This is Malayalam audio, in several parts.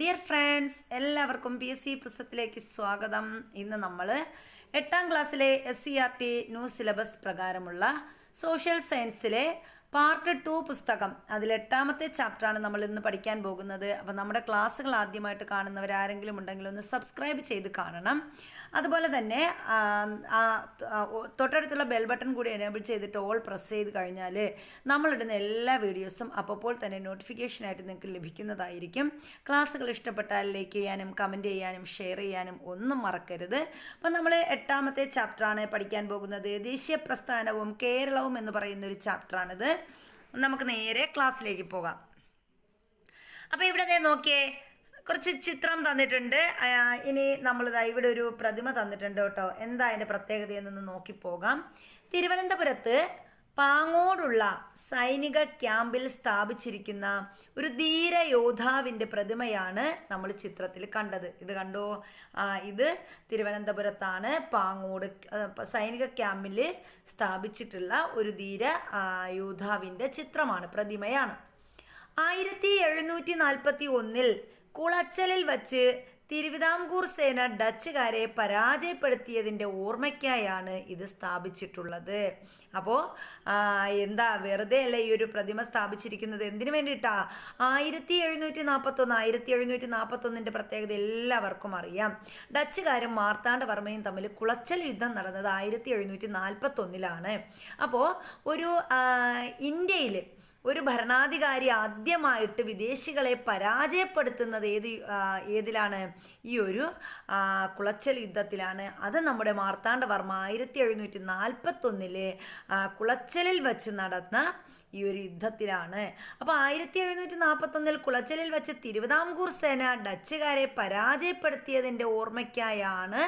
ഡിയർ ഫ്രണ്ട്സ് എല്ലാവർക്കും പി എസ് സി പുസ്തകത്തിലേക്ക് സ്വാഗതം. ഇന്ന് നമ്മൾ എട്ടാം ക്ലാസ്സിലെ S C R T new syllabus പ്രകാരമുള്ള സോഷ്യൽ സയൻസിലെ പാർട്ട് ടു പുസ്തകം. അതിൽ എട്ടാമത്തെ ചാപ്റ്ററാണ് നമ്മൾ ഇന്ന് പഠിക്കാൻ പോകുന്നത്. അപ്പോൾ നമ്മുടെ ക്ലാസ്സുകൾ ആദ്യമായിട്ട് കാണുന്നവർ ആരെങ്കിലും ഉണ്ടെങ്കിൽ ഒന്ന് സബ്സ്ക്രൈബ് ചെയ്ത് കാണണം. അതുപോലെ തന്നെ ആ, തൊട്ടടുത്തുള്ള ബെൽ ബട്ടൺ കൂടി എനേബിൾ ചെയ്തിട്ട് ഓൾ പ്രസ് ചെയ്ത് കഴിഞ്ഞാൽ നമ്മളിടുന്ന എല്ലാ വീഡിയോസും അപ്പോൾ തന്നെ നോട്ടിഫിക്കേഷനായിട്ട് നിങ്ങൾക്ക് ലഭിക്കുന്നതായിരിക്കും. ക്ലാസ്സുകൾ ഇഷ്ടപ്പെട്ടാൽ ലൈക്ക് ചെയ്യാനും കമന്റ് ചെയ്യാനും ഷെയർ ചെയ്യാനും ഒന്നും മറക്കരുത്. അപ്പം നമ്മൾ എട്ടാമത്തെ ചാപ്റ്ററാണ് പഠിക്കാൻ പോകുന്നത്. ദേശീയ പ്രസ്ഥാനവും കേരളവും എന്ന് പറയുന്ന ഒരു ചാപ്റ്ററാണിത് നമുക്ക് നേരെ ക്ലാസ്സിലേക്ക് പോകാം. അപ്പോൾ ഇവിടെ നോക്കിയേ കുറച്ച് ചിത്രം തന്നിട്ടുണ്ട്. ഇനി നമ്മളിതാ ഇവിടെ ഒരു പ്രതിമ തന്നിട്ടുണ്ട് കേട്ടോ. എന്താ അതിന്റെ പ്രത്യേകത എന്നൊന്ന് നോക്കിപ്പോകാം തിരുവനന്തപുരത്ത് പാങ്ങോടുള്ള സൈനിക ക്യാമ്പിൽ സ്ഥാപിച്ചിരിക്കുന്ന ഒരു ധീര യോദ്ധാവിന്റെ പ്രതിമയാണ് നമ്മൾ ചിത്രത്തിൽ കണ്ടത്. ഇത് കണ്ടോ? ഇത് തിരുവനന്തപുരത്താണ് പാങ്ങോട് സൈനിക ക്യാമ്പിൽ സ്ഥാപിച്ചിട്ടുള്ള ഒരു ധീര യോദ്ധാവിന്റെ ചിത്രമാണ് പ്രതിമയാണ്. ആയിരത്തി എഴുന്നൂറ്റി നാൽപ്പത്തി ഒന്നിൽ കുളച്ചലിൽ വച്ച് തിരുവിതാംകൂർ സേന ഡച്ചുകാരെ പരാജയപ്പെടുത്തിയതിന്റെ ഓർമ്മയ്ക്കായാണ് ഇത് സ്ഥാപിച്ചിട്ടുള്ളത്. അപ്പോൾ എന്താ വെറുതെ അല്ല ഈ ഒരു പ്രതിമ സ്ഥാപിച്ചിരിക്കുന്നത്? എന്തിനു വേണ്ടിയിട്ടാ? ആയിരത്തി എഴുന്നൂറ്റി നാൽപ്പത്തൊന്ന് ആയിരത്തി എഴുന്നൂറ്റി നാൽപ്പത്തൊന്നിന്റെ പ്രത്യേകത എല്ലാവർക്കും അറിയാം. ഡച്ചുകാരും മാർത്താണ്ഡവർമ്മയും തമ്മിൽ കുളച്ചൽ യുദ്ധം നടന്നത് ആയിരത്തി എഴുന്നൂറ്റി നാൽപ്പത്തൊന്നിലാണ് അപ്പോൾ ഒരു ഇന്ത്യയിൽ ഒരു ഭരണാധികാരി ആദ്യമായിട്ട് വിദേശികളെ പരാജയപ്പെടുത്തുന്നത് ഏത് ഏതിലാണ്? ഈ ഒരു കുളച്ചൽ യുദ്ധത്തിലാണ്. അത് നമ്മുടെ മാർത്താണ്ഡവർമ്മ ആയിരത്തി എഴുന്നൂറ്റി നാൽപ്പത്തൊന്നിൽ കുളച്ചലിൽ വച്ച് നടന്ന ഈ ഒരു യുദ്ധത്തിലാണ്. അപ്പോൾ ആയിരത്തി എഴുന്നൂറ്റി നാൽപ്പത്തൊന്നിൽ കുളച്ചലിൽ വെച്ച് തിരുവിതാംകൂർ സേന ഡച്ചുകാരെ പരാജയപ്പെടുത്തിയതിന്റെ ഓർമ്മയ്ക്കായാണ്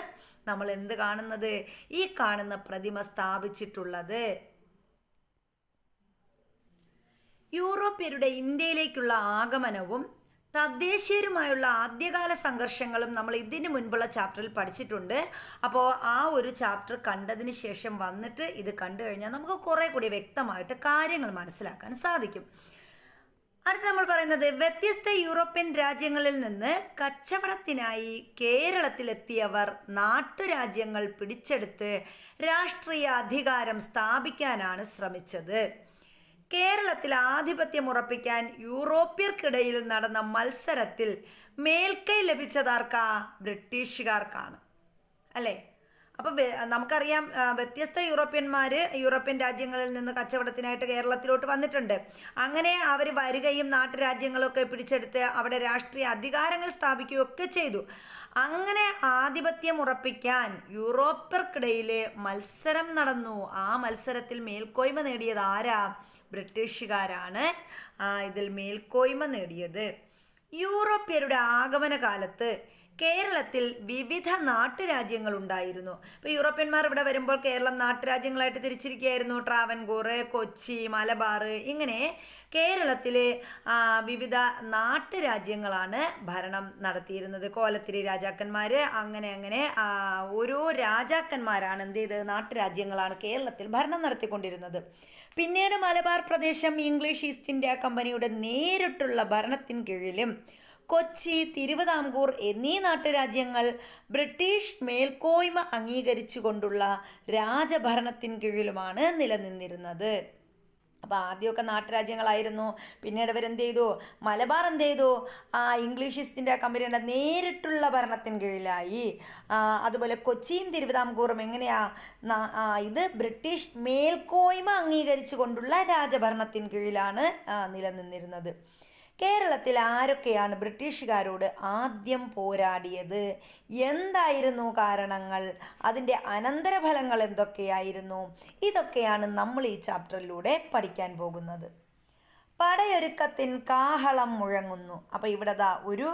നമ്മൾ എന്ത് കാണുന്നത്? ഈ കാണുന്ന പ്രതിമ സ്ഥാപിച്ചിട്ടുള്ളത്. യൂറോപ്യരുടെ ഇന്ത്യയിലേക്കുള്ള ആഗമനവും തദ്ദേശീയരുമായുള്ള ആദ്യകാല സംഘർഷങ്ങളും നമ്മൾ ഇതിന് മുൻപുള്ള ചാപ്റ്ററിൽ പഠിച്ചിട്ടുണ്ട്. അപ്പോൾ ആ ഒരു ചാപ്റ്റർ കണ്ടതിന് ശേഷം വന്നിട്ട് ഇത് കണ്ടു കഴിഞ്ഞാൽ നമുക്ക് കുറേ കൂടി വ്യക്തമായിട്ട് കാര്യങ്ങൾ മനസ്സിലാക്കാൻ സാധിക്കും. അടുത്ത നമ്മൾ പറയുന്നത് വ്യത്യസ്ത യൂറോപ്യൻ രാജ്യങ്ങളിൽ നിന്ന് കച്ചവടത്തിനായി കേരളത്തിലെത്തിയവർ നാട്ടുരാജ്യങ്ങൾ പിടിച്ചെടുത്ത് രാഷ്ട്രീയ അധികാരം സ്ഥാപിക്കാനാണ് ശ്രമിച്ചത്. കേരളത്തിൽ ആധിപത്യം ഉറപ്പിക്കാൻ യൂറോപ്യർക്കിടയിൽ നടന്ന മത്സരത്തിൽ മേൽക്കൈ ലഭിച്ചതാർക്കാ? ബ്രിട്ടീഷുകാർക്കാണ്. അല്ലേ? അപ്പം നമുക്കറിയാം വ്യത്യസ്ത യൂറോപ്യന്മാർ യൂറോപ്യൻ രാജ്യങ്ങളിൽ നിന്ന് കച്ചവടത്തിനായിട്ട് കേരളത്തിലോട്ട് വന്നിട്ടുണ്ട്. അങ്ങനെ അവർ വരികയും നാട്ടുരാജ്യങ്ങളൊക്കെ പിടിച്ചെടുത്ത് അവിടെ രാഷ്ട്രീയ അധികാരങ്ങൾ സ്ഥാപിക്കുകയൊക്കെ ചെയ്തു. അങ്ങനെ ആധിപത്യം ഉറപ്പിക്കാൻ യൂറോപ്യർക്കിടയിൽ മത്സരം നടന്നു. ആ മത്സരത്തിൽ മേൽക്കോയ്മ നേടിയത് ആരാ? ബ്രിട്ടീഷുകാരാണ് ഇതിൽ മേൽക്കോയ്മ നേടിയത്. യൂറോപ്യരുടെ ആഗമന കാലത്ത് കേരളത്തിൽ വിവിധ നാട്ടുരാജ്യങ്ങൾ ഉണ്ടായിരുന്നു. ഇപ്പോൾ യൂറോപ്യന്മാർ ഇവിടെ വരുമ്പോൾ കേരളം നാട്ടുരാജ്യങ്ങളായിട്ട് തിരിച്ചിരിക്കുകയായിരുന്നു. ട്രാവൻകൂർ കൊച്ചി മലബാർ ഇങ്ങനെ കേരളത്തിലെ വിവിധ നാട്ടുരാജ്യങ്ങളാണ് ഭരണം നടത്തിയിരുന്നത്. കോലത്തിരി രാജാക്കന്മാർ അങ്ങനെ അങ്ങനെ ഓരോ രാജാക്കന്മാരാണ് എന്ത് ചെയ്ത് നാട്ടുരാജ്യങ്ങളാണ് കേരളത്തിൽ ഭരണം നടത്തിക്കൊണ്ടിരുന്നത്. പിന്നീട് മലബാർ പ്രദേശം ഇംഗ്ലീഷ് ഈസ്റ്റ് ഇന്ത്യ കമ്പനിയുടെ നേരിട്ടുള്ള ഭരണത്തിൻ കീഴിലും കൊച്ചി തിരുവിതാംകൂർ എന്നീ നാട്ടുരാജ്യങ്ങൾ ബ്രിട്ടീഷ് മേൽക്കോയ്മ അംഗീകരിച്ചുകൊണ്ടുള്ള രാജഭരണത്തിൻ കീഴിലുമാണ് നിലനിന്നിരുന്നത്. അപ്പോൾ ആദ്യമൊക്കെ നാട്ടുരാജ്യങ്ങളായിരുന്നു. പിന്നീട് അവരെന്ത് ചെയ്തു മലബാർ എന്ത് ചെയ്തു ആ ഇംഗ്ലീഷ് ഈസ്റ്റ് ഇന്ത്യ കമ്പനിയുടെ നേരിട്ടുള്ള ഭരണത്തിന് കീഴിലായി. അതുപോലെ കൊച്ചിയും തിരുവിതാംകൂറും എങ്ങനെയാ? ഇത് ബ്രിട്ടീഷ് മേൽക്കോയ്മ അംഗീകരിച്ചു കൊണ്ടുള്ള രാജഭരണത്തിന് കീഴിലാണ് നിലനിന്നിരുന്നത്. കേരളത്തിൽ ആരൊക്കെയാണ് ബ്രിട്ടീഷുകാരോട് ആദ്യം പോരാടിയത്? എന്തായിരുന്നു കാരണങ്ങൾ? അതിന്റെ അനന്തരഫലങ്ങൾ എന്തൊക്കെയായിരുന്നു? ഇതൊക്കെയാണ് നമ്മൾ ഈ ചാപ്റ്ററിലൂടെ പഠിക്കാൻ പോകുന്നത്. പടയൊരുക്കത്തിൻ കാഹളം മുഴങ്ങുന്നു. അപ്പോൾ ഇവിടെ ദാ ഒരു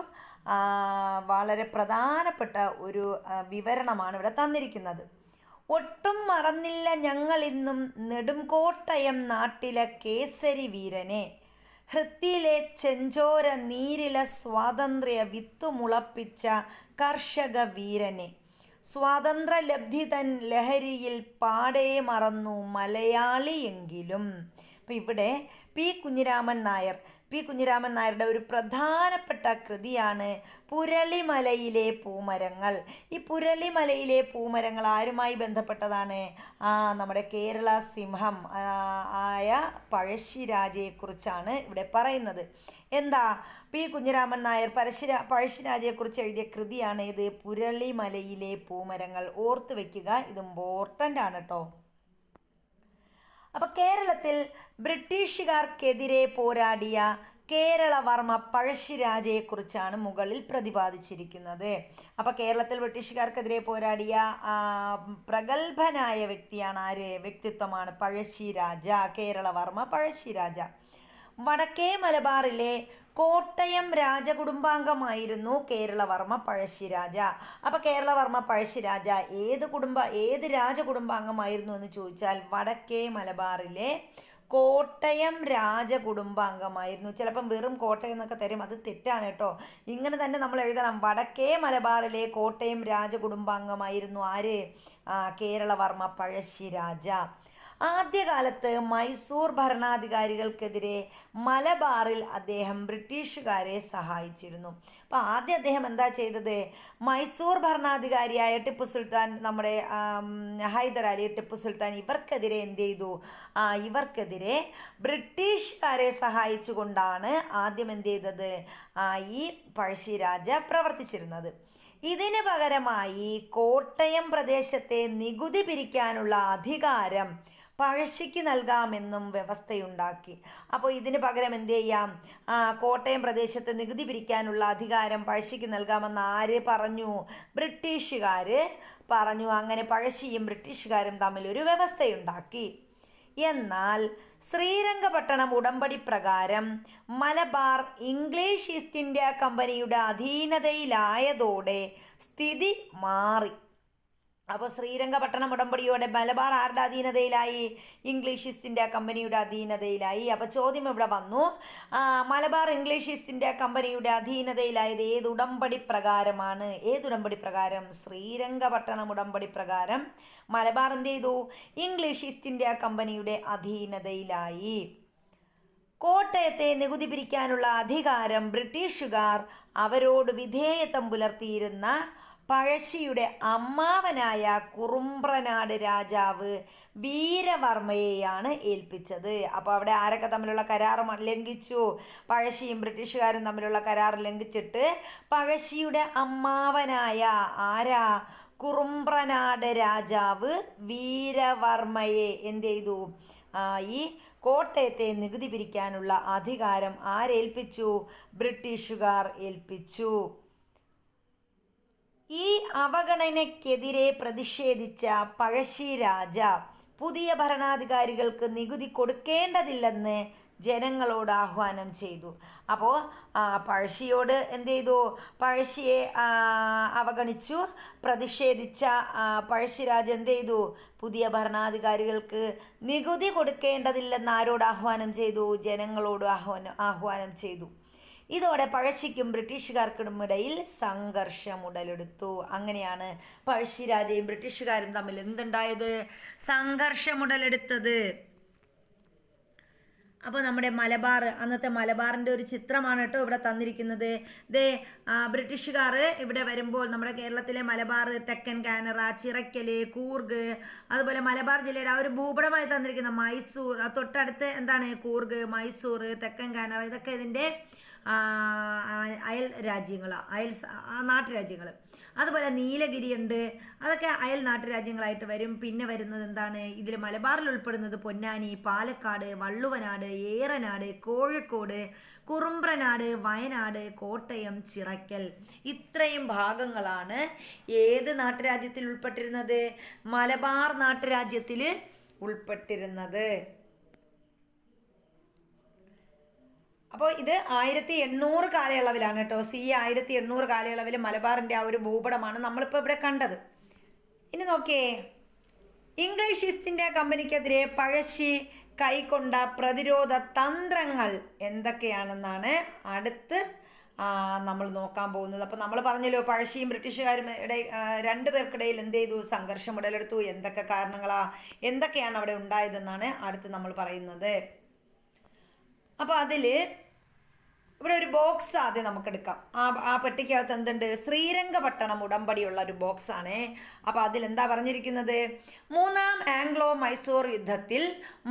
വളരെ പ്രധാനപ്പെട്ട ഒരു വിവരണമാണ് ഇവിടെ തന്നിരിക്കുന്നത്. ഒട്ടും മറന്നില്ല ഞങ്ങളിന്നും നെടുംകോട്ടയം നാട്ടിലെ കേസരി വീരനെ. ഹൃത്തിയിലെ ചെഞ്ചോര നീരില സ്വാതന്ത്ര്യ വിത്തുമുളപ്പിച്ച കർഷക വീരനെ. സ്വാതന്ത്ര്യ ലബ്ധി തൻ ലഹരിയിൽ പാടേ മറന്നു മലയാളിയെങ്കിലും. ഇപ്പം ഇവിടെ പി കുഞ്ഞിരാമൻ നായർ പി കുഞ്ഞിരാമൻ നായരുടെ ഒരു പ്രധാനപ്പെട്ട കൃതിയാണ് പുരളിമലയിലെ പൂമരങ്ങൾ. ഈ പുരളിമലയിലെ പൂമരങ്ങൾ ആരുമായി ബന്ധപ്പെട്ടതാണ്? ആ നമ്മുടെ കേരള സിംഹം ആയ പഴശ്ശിരാജയെക്കുറിച്ചാണ് ഇവിടെ പറയുന്നത്. എന്താ? പി കുഞ്ഞിരാമൻ നായർ പരശുരാ പഴശ്ശിരാജയെക്കുറിച്ച് എഴുതിയ കൃതിയാണ് ഇത് പുരളിമലയിലെ പൂമരങ്ങൾ. ഓർത്ത് വയ്ക്കുക ഇത് ഇമ്പോർട്ടന്റ് ആണ് കേട്ടോ. അപ്പോൾ കേരളത്തിൽ ബ്രിട്ടീഷുകാർക്കെതിരെ പോരാടിയ കേരളവർമ്മ പഴശ്ശിരാജയെക്കുറിച്ചാണ് മുകളിൽ പ്രതിപാദിച്ചിരിക്കുന്നത്. അപ്പോൾ കേരളത്തിൽ ബ്രിട്ടീഷുകാർക്കെതിരെ പോരാടിയ പ്രഗത്ഭനായ വ്യക്തിയാണ് ആര്? വ്യക്തിത്വമാണ് പഴശ്ശിരാജ കേരളവർമ്മ പഴശ്ശിരാജ. വടക്കേ മലബാറിലെ കോട്ടയം രാജകുടുംബാംഗമായിരുന്നു കേരളവർമ്മ പഴശ്ശിരാജ. അപ്പോൾ കേരളവർമ്മ പഴശ്ശിരാജ ഏത് കുടുംബ ഏത് രാജകുടുംബാംഗമായിരുന്നു എന്ന് ചോദിച്ചാൽ വടക്കേ മലബാറിലെ കോട്ടയം രാജകുടുംബാംഗമായിരുന്നു. ചിലപ്പം വെറും കോട്ടയം എന്നൊക്കെ തരും. അത് തെറ്റാണ് കേട്ടോ. ഇങ്ങനെ തന്നെ നമ്മൾ എഴുതണം. വടക്കേ മലബാറിലെ കോട്ടയം രാജകുടുംബാംഗമായിരുന്നു ആര്? കേരളവർമ്മ പഴശ്ശിരാജ. ആദ്യകാലത്ത് മൈസൂർ ഭരണാധികാരികൾക്കെതിരെ മലബാറിൽ അദ്ദേഹം ബ്രിട്ടീഷുകാരെ സഹായിച്ചിരുന്നു. അപ്പോൾ ആദ്യം അദ്ദേഹം എന്താ ചെയ്തത്? മൈസൂർ ഭരണാധികാരിയായ ടിപ്പു സുൽത്താൻ നമ്മുടെ ഹൈദരാലി ടിപ്പു സുൽത്താൻ ഇവർക്കെതിരെ എന്ത് ചെയ്തു? ഇവർക്കെതിരെ ബ്രിട്ടീഷുകാരെ സഹായിച്ചുകൊണ്ടാണ് ആദ്യം എന്ത് ചെയ്തത്? ഈ പഴശ്ശിരാജ പ്രവർത്തിച്ചിരുന്നത്. ഇതിന് പകരമായി കോട്ടയം പ്രദേശത്തെ നികുതി പിരിക്കാനുള്ള അധികാരം പഴശ്ശിക്ക് നൽകാമെന്നും വ്യവസ്ഥയുണ്ടാക്കി. അപ്പോൾ ഇതിന് പകരം എന്ത് ചെയ്യാം? കോട്ടയം പ്രദേശത്ത് നികുതി പിരിക്കാനുള്ള അധികാരം പഴശ്ശിക്ക് നൽകാമെന്ന് ആര് പറഞ്ഞു? ബ്രിട്ടീഷുകാർ പറഞ്ഞു. അങ്ങനെ പഴശ്ശിയും ബ്രിട്ടീഷുകാരും തമ്മിൽ ഒരു വ്യവസ്ഥയുണ്ടാക്കി. എന്നാൽ ശ്രീരംഗപട്ടണം ഉടമ്പടി പ്രകാരം മലബാർ ഇംഗ്ലീഷ് ഈസ്റ്റ് ഇന്ത്യ കമ്പനിയുടെ അധീനതയിലായതോടെ സ്ഥിതി മാറി. അപ്പോൾ ശ്രീരംഗപട്ടണം ഉടമ്പടിയോടെ മലബാർ ആരുടെ അധീനതയിലായി? ഇംഗ്ലീഷ് ഈസ്റ്റ് ഇന്ത്യ കമ്പനിയുടെ അധീനതയിലായി. അപ്പോൾ ചോദ്യം ഇവിടെ വന്നു. മലബാർ ഇംഗ്ലീഷ് ഈസ്റ്റ് ഇന്ത്യ കമ്പനിയുടെ അധീനതയിലായത് ഏത് ഉടമ്പടി പ്രകാരമാണ്? ഏത് ഉടമ്പടി പ്രകാരം? ശ്രീരംഗപട്ടണം ഉടമ്പടി പ്രകാരം മലബാർ എന്ത് ചെയ്തു? ഇംഗ്ലീഷ് ഈസ്റ്റ് ഇന്ത്യ കമ്പനിയുടെ അധീനതയിലായി. കോട്ടയത്തെ നികുതി പിരിക്കാനുള്ള അധികാരം ബ്രിട്ടീഷുകാർ അവരോട് വിധേയത്വം പുലർത്തിയിരുന്ന പഴശ്ശിയുടെ അമ്മാവനായ കുറുമ്പ്രനാട് രാജാവ് വീരവർമ്മയെയാണ് ഏൽപ്പിച്ചത്. അപ്പോൾ അവിടെ ആരൊക്കെ തമ്മിലുള്ള കരാർ ലംഘിച്ചു? പഴശ്ശിയും ബ്രിട്ടീഷുകാരും തമ്മിലുള്ള കരാർ ലംഘിച്ചിട്ട് പഴശ്ശിയുടെ അമ്മാവനായ ആരാ? കുറുമ്പ്രനാട് രാജാവ് വീരവർമ്മയെ എന്ത് ചെയ്തു? ഈ കോട്ടയത്തെ നികുതി പിരിക്കാനുള്ള അധികാരം ആരേൽപ്പിച്ചു? ബ്രിട്ടീഷുകാർ ഏൽപ്പിച്ചു. ഈ അവഗണനയ്ക്കെതിരെ പ്രതിഷേധിച്ച പഴശ്ശി രാജ പുതിയ ഭരണാധികാരികൾക്ക് നികുതി കൊടുക്കേണ്ടതില്ലെന്ന് ജനങ്ങളോട് ആഹ്വാനം ചെയ്തു. അപ്പോൾ പഴശ്ശിയോട് എന്ത് ചെയ്തു? പഴശ്ശിയെ അവഗണിച്ചു. പ്രതിഷേധിച്ച പഴശ്ശിരാജ് എന്ത് ചെയ്തു? പുതിയ ഭരണാധികാരികൾക്ക് നികുതി കൊടുക്കേണ്ടതില്ലെന്ന് ആരോട് ആഹ്വാനം ചെയ്തു? ജനങ്ങളോട് ആഹ്വാനം ആഹ്വാനം ചെയ്തു. ഇതോടെ പഴശ്ശിക്കും ബ്രിട്ടീഷുകാർക്കും ഇടയിൽ സംഘർഷം ഉടലെടുത്തു. അങ്ങനെയാണ് പഴശ്ശിരാജയും ബ്രിട്ടീഷുകാരും തമ്മിൽ എന്തുണ്ടായത്? സംഘർഷം ഉടലെടുത്തത്. അപ്പോൾ നമ്മുടെ മലബാർ അന്നത്തെ മലബാറിന്റെ ഒരു ചിത്രമാണ് കേട്ടോ ഇവിടെ തന്നിരിക്കുന്നത്. ദേ ബ്രിട്ടീഷുകാർ ഇവിടെ വരുമ്പോൾ നമ്മുടെ കേരളത്തിലെ മലബാർ തെക്കൻ കാനറ ചിറക്കൽ കൂർഗ് അതുപോലെ മലബാർ ജില്ലയുടെ ആ ഒരു ഭൂപടമായി തന്നിരിക്കുന്ന മൈസൂർ തൊട്ടടുത്ത് എന്താണ്? കൂർഗ് മൈസൂർ തെക്കൻ കാനറ ഇതൊക്കെ ഇതിന്റെ അയൽ രാജ്യങ്ങളാണ് അയൽ നാട്ടുരാജ്യങ്ങൾ അതുപോലെ നീലഗിരി ഉണ്ട് അതൊക്കെ അയൽ നാട്ടുരാജ്യങ്ങളായിട്ട് വരും. പിന്നെ വരുന്നത് എന്താണ്? ഇതിൽ മലബാറിൽ ഉൾപ്പെടുന്നത് പൊന്നാനി പാലക്കാട് വള്ളുവനാട് ഏറനാട് കോഴിക്കോട് കുറുമ്പ്രനാട് വയനാട് കോട്ടയം ചിറക്കൽ ഇത്രയും ഭാഗങ്ങളാണ് ഏത് നാട്ടുരാജ്യത്തിൽ ഉൾപ്പെട്ടിരുന്നത്? മലബാർ നാട്ടുരാജ്യത്തിൽ ഉൾപ്പെട്ടിരുന്നത്. അപ്പോൾ ഇത് ആയിരത്തി എണ്ണൂറ് കാലയളവിലാണ് കേട്ടോ. സി ആയിരത്തി എണ്ണൂറ് കാലയളവിൽ മലബാറിന്റെ ആ ഒരു ഭൂപടമാണ് നമ്മളിപ്പോൾ ഇവിടെ കണ്ടത്. ഇനി നോക്കിയേ. ഇംഗ്ലീഷ് ഈസ്റ്റ് ഇന്ത്യ കമ്പനിക്കെതിരെ പഴശ്ശി കൈക്കൊണ്ട പ്രതിരോധ തന്ത്രങ്ങൾ എന്തൊക്കെയാണെന്നാണ് അടുത്ത് നമ്മൾ നോക്കാൻ പോകുന്നത്. അപ്പോൾ നമ്മൾ പറഞ്ഞല്ലോ പഴശ്ശിയും ബ്രിട്ടീഷുകാരും ഇടയിൽ രണ്ട് പേർക്കിടയിൽ എന്ത് ചെയ്തു? സംഘർഷം ഉടലെടുത്തു. എന്തൊക്കെ കാരണങ്ങളാ? എന്തൊക്കെയാണ് അവിടെ ഉണ്ടായതെന്നാണ് അടുത്ത് നമ്മൾ പറയുന്നത്. അപ്പോൾ അതിൽ ഇവിടെ ഒരു ബോക്സ് ആദ്യം നമുക്ക് എടുക്കാം ആ ആ പെട്ടിക്കകത്ത് എന്തുണ്ട്? ശ്രീരംഗപട്ടണം ഉടമ്പടിയുള്ള ഒരു ബോക്സ് ആണ്. അപ്പോൾ അതിൽ എന്താ പറഞ്ഞിരിക്കുന്നത്? മൂന്നാം ആംഗ്ലോ മൈസൂർ യുദ്ധത്തിൽ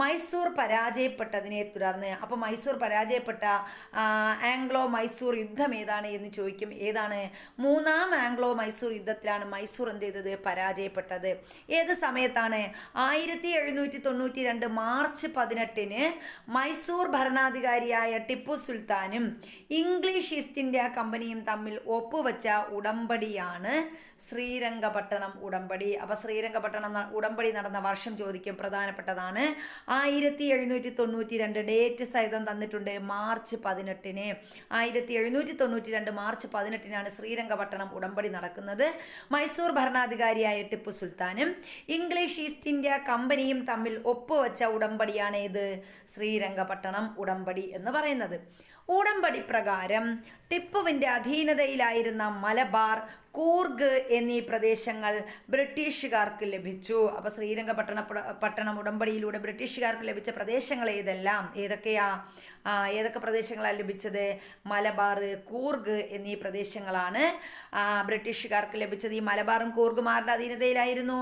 മൈസൂർ പരാജയപ്പെട്ടതിനെ തുടർന്ന് അപ്പോൾ മൈസൂർ പരാജയപ്പെട്ട ആംഗ്ലോ മൈസൂർ യുദ്ധം ഏതാണ് എന്ന് ചോദിക്കും. ഏതാണ്? മൂന്നാം ആംഗ്ലോ മൈസൂർ യുദ്ധത്തിലാണ് മൈസൂർ എന്ത് ചെയ്തത്? പരാജയപ്പെട്ടത്. ഏത് സമയത്താണ്? ആയിരത്തി എഴുന്നൂറ്റി തൊണ്ണൂറ്റി രണ്ട് മാർച്ച് പതിനെട്ടിന് മൈസൂർ ഭരണാധികാരിയായ ടിപ്പു സുൽത്താനും ഇംഗ്ലീഷ് ഈസ്റ്റ് ഇന്ത്യ കമ്പനിയും തമ്മിൽ ഒപ്പുവച്ച ഉടമ്പടിയാണ് ശ്രീരംഗപട്ടണം ഉടമ്പടി. അപ്പോൾ ശ്രീരംഗപട്ടണം ഉടമ്പടി നടന്ന വർഷം ചോദിക്കും പ്രധാനപ്പെട്ടതാണ്. ആയിരത്തി എഴുന്നൂറ്റി തൊണ്ണൂറ്റി രണ്ട് ഡേറ്റ് സഹിതം തന്നിട്ടുണ്ട് മാർച്ച് പതിനെട്ടിന്. ആയിരത്തി എഴുന്നൂറ്റി തൊണ്ണൂറ്റി രണ്ട് മാർച്ച് പതിനെട്ടിനാണ് ശ്രീരംഗപട്ടണം ഉടമ്പടി നടക്കുന്നത്. മൈസൂർ ഭരണാധികാരിയായ ടിപ്പു സുൽത്താനും ഇംഗ്ലീഷ് ഈസ്റ്റ് ഇന്ത്യ കമ്പനിയും തമ്മിൽ ഒപ്പുവെച്ച ഉടമ്പടിയാണ് ഇത് ശ്രീരംഗപട്ടണം ഉടമ്പടി എന്ന് പറയുന്നത്. ഉടമ്പടി പ്രകാരം ടിപ്പുവിന്റെ അധീനതയിലായിരുന്ന മലബാർ കൂർഗ് എന്നീ പ്രദേശങ്ങൾ ബ്രിട്ടീഷുകാർക്ക് ലഭിച്ചു. അപ്പോൾ ശ്രീരംഗപട്ടണ പട്ടണം ഉടമ്പടിയിലൂടെ ബ്രിട്ടീഷുകാർക്ക് ലഭിച്ച പ്രദേശങ്ങൾ ഏതെല്ലാം? ഏതൊക്കെയാ? ഏതൊക്കെ പ്രദേശങ്ങളാണ് ലഭിച്ചത്? മലബാർ കൂർഗ് എന്നീ പ്രദേശങ്ങളാണ് ബ്രിട്ടീഷുകാർക്ക് ലഭിച്ചത്. ഈ മലബാറും കൂർഗും ആരുടെ അധീനതയിലായിരുന്നു?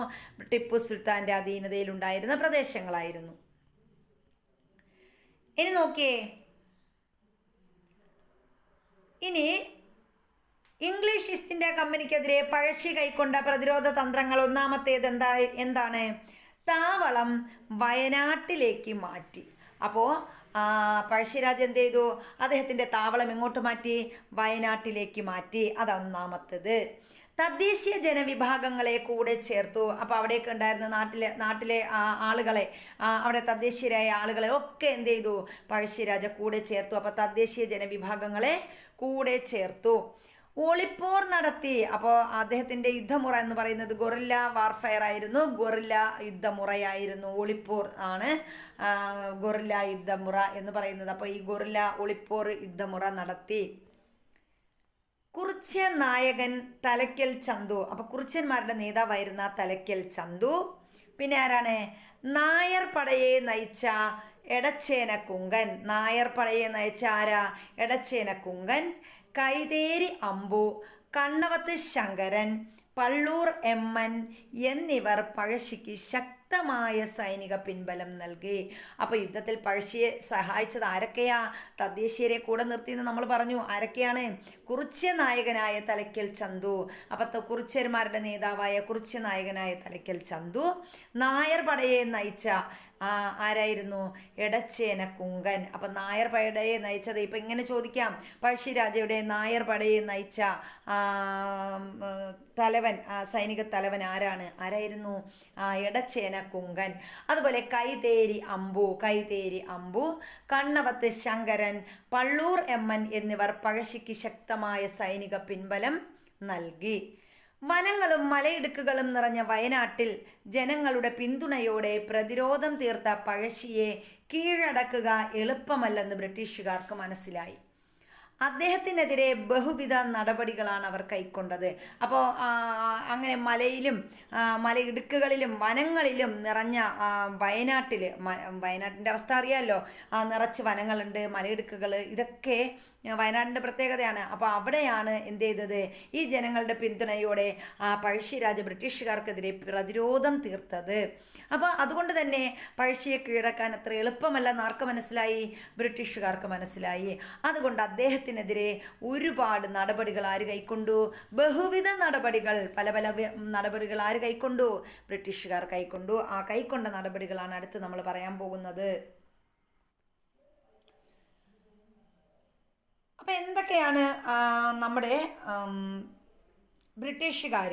ടിപ്പു സുൽത്താന്റെ അധീനതയിലുണ്ടായിരുന്ന പ്രദേശങ്ങളായിരുന്നു. ഇനി നോക്കിയേ. ഇനി ഇംഗ്ലീഷ് ഈസ്റ്റ് ഇന്ത്യ കമ്പനിക്കെതിരെ പഴശ്ശി കൈക്കൊണ്ട പ്രതിരോധ തന്ത്രങ്ങൾ ഒന്നാമത്തേത് എന്താ എന്താണ്? താവളം വയനാട്ടിലേക്ക് മാറ്റി. അപ്പോൾ പഴശ്ശിരാജ് എന്ത് ചെയ്തു? അദ്ദേഹത്തിന്റെ താവളം എങ്ങോട്ട് മാറ്റി? വയനാട്ടിലേക്ക് മാറ്റി. അതൊന്നാമത്തേത് തദ്ദേശീയ ജനവിഭാഗങ്ങളെ കൂടെ ചേർത്തു. അപ്പോൾ അവിടെയൊക്കെ ഉണ്ടായിരുന്ന നാട്ടിലെ നാട്ടിലെ ആളുകളെ അവിടെ തദ്ദേശീയരായ ആളുകളെ ഒക്കെ എന്ത് ചെയ്തു? പഴശ്ശിരാജ കൂടെ ചേർത്തു. അപ്പോൾ തദ്ദേശീയ ജനവിഭാഗങ്ങളെ കൂടെ ചേർത്തു. ഒളിപ്പോർ നടത്തി. അപ്പോൾ അദ്ദേഹത്തിന്റെ യുദ്ധമുറ എന്ന് പറയുന്നത് ഗൊറില്ല വാർഫെയർ ആയിരുന്നു. ഗൊറില്ല യുദ്ധമുറയായിരുന്നു. ഒളിപ്പോർ ആണ് ഗൊറില്ല യുദ്ധമുറ എന്ന് പറയുന്നത്. അപ്പോൾ ഈ ഗൊറില്ല ഒളിപ്പോർ യുദ്ധമുറ നടത്തി. കുറിച്യൻ നായകൻ തലയ്ക്കൽ ചന്തു. അപ്പോൾ കുറിച്യന്മാരുടെ നേതാവായിരുന്ന തലയ്ക്കൽ ചന്തു. പിന്നെ ആരാണ്? നായർ പടയെ നയിച്ച എടച്ചേന കുങ്കൻ നായർ പടയെ നയിച്ച ആരാ? എടച്ചേന കുങ്കൻ കൈതേരി അമ്പു കണ്ണവത്ത് ശങ്കരൻ പള്ളൂർ എമ്മൻ എന്നിവർ പഴശ്ശിക്ക് ശക്തമായ സൈനിക പിൻബലം നൽകി. അപ്പോൾ യുദ്ധത്തിൽ പഴശ്ശിയെ സഹായിച്ചത് ആരൊക്കെയാ? തദ്ദേശീയരെ കൂടെ നിർത്തിയെന്ന് നമ്മൾ പറഞ്ഞു. ആരൊക്കെയാണ്? കുറിച്യ നായകനായ തലയ്ക്കൽ ചന്തു. അപ്പം കുറിച്യന്മാരുടെ നേതാവായ കുറിച്യ നായകനായ തലയ്ക്കൽ ചന്തു. നായർ പടയെ നയിച്ച ആരായിരുന്നു? എടച്ചേന കുങ്കൻ. അപ്പം നായർ പടയെ നയിച്ചത് ഇപ്പം ഇങ്ങനെ ചോദിക്കാം. പഴശ്ശിരാജയുടെ നായർ പടയെ നയിച്ച തലവൻ സൈനിക തലവൻ ആരാണ്? ആരായിരുന്നു? എടച്ചേന കുങ്കൻ. അതുപോലെ കൈതേരി അമ്പു കൈതേരി അമ്പു കണ്ണവത്ത് ശങ്കരൻ പള്ളൂർ എമ്മൻ എന്നിവർ പഴശ്ശിക്ക് ശക്തമായ സൈനിക പിൻബലം നൽകി. വനങ്ങളും മലയിടുക്കുകളും നിറഞ്ഞ വയനാട്ടിൽ ജനങ്ങളുടെ പിന്തുണയോടെ പ്രതിരോധം തീർത്ത പഴശ്ശിയെ കീഴടക്കുക എളുപ്പമല്ലെന്ന് ബ്രിട്ടീഷുകാർക്ക് മനസ്സിലായി. അദ്ദേഹത്തിനെതിരെ ബഹുവിധ നടപടികളാണ് അവർ കൈക്കൊണ്ടത്. അപ്പോൾ അങ്ങനെ മലയിലും മലയിടുക്കുകളിലും വനങ്ങളിലും നിറഞ്ഞ വയനാട്ടിൽ വയനാട്ടിന്റെ അവസ്ഥ അറിയാമല്ലോ നിറച്ച് വനങ്ങളുണ്ട് മലയിടുക്കുകൾ ഇതൊക്കെ വയനാടിന്റെ പ്രത്യേകതയാണ്. അപ്പോൾ അവിടെയാണ് എന്ത് ചെയ്തത്? ഈ ജനങ്ങളുടെ പിന്തുണയോടെ പഴശ്ശിരാജ ബ്രിട്ടീഷുകാർക്കെതിരെ പ്രതിരോധം തീർത്തത്. അപ്പോൾ അതുകൊണ്ട് തന്നെ പഴശ്ശിയെ കീഴടക്കാൻ അത്ര എളുപ്പമല്ലെന്ന് ആർക്ക് മനസ്സിലായി? ബ്രിട്ടീഷുകാർക്ക് മനസ്സിലായി. അതുകൊണ്ട് അദ്ദേഹത്തിനെതിരെ ഒരുപാട് നടപടികൾ ആര് കൈക്കൊണ്ടു? ബഹുവിധ നടപടികൾ പല പല നടപടികൾ ആര് കൈക്കൊണ്ടു? ബ്രിട്ടീഷുകാർ കൈക്കൊണ്ടു. ആ കൈക്കൊണ്ട നടപടികളാണ് അടുത്ത് നമ്മൾ പറയാൻ പോകുന്നത്. അപ്പം എന്തൊക്കെയാണ് നമ്മുടെ ബ്രിട്ടീഷുകാർ